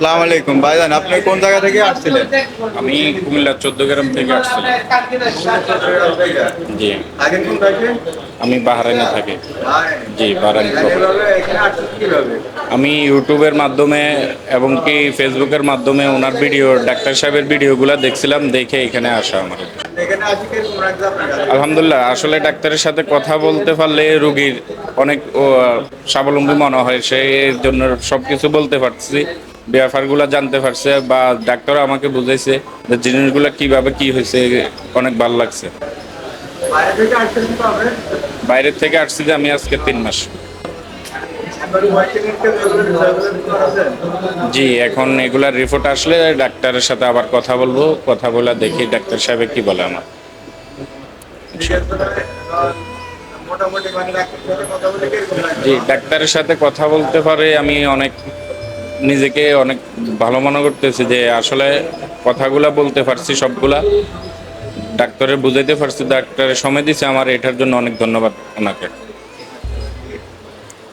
আসসালামু আলাইকুম। ভাইজান আপনি কোন জায়গা থেকে আসছিলেন? আমি কুমিল্লার চোদ্দ গ্রাম থেকে আসছিলাম। জি। আগে কোন থাকে আমি বাহারাইনে থাকি। জি বাহারাইন আমি ইউটিউবের মাধ্যমে এবং কি ফেসবুকের মাধ্যমে ওনার ভিডিও ডাক্তার সাহেবের ভিডিওগুলো দেখছিলাম দেখে এখানে আসা আমার? আলহামদুলিল্লাহ আসলে ডাক্তারের সাথে কথা বলতে পারলে রুগীর অনেক স্বাবলম্বী মনে হয়। সেই জন্য সব কিছু বলতে পারছি ব্যাপারগুলো জানতে পারছে বা ডাক্তার আমাকে বুঝাইছে যে জিনিসগুলো কীভাবে কি হয়েছে অনেক ভালো লাগছে। বাইরের থেকে আসছি যে আমি আজকে তিন মাস। জি এখন এগুলার রিপোর্ট আসলে ডাক্তারের সাথে আবার কথা বলব কথা বলে দেখি ডাক্তার সাহেব কি বলে আমার? জি ডাক্তারের সাথে কথা বলতে পারে আমি অনেক নিজেকে অনেক ভালো মনে করতেছি যে আসলে কথাগুলা বলতে পারছি, সবগুলা ডাক্তারের বুঝাইতে পারছি ডাক্তারের সময় দিছে, আমার এটার জন্য অনেক ধন্যবাদ ওনাকে।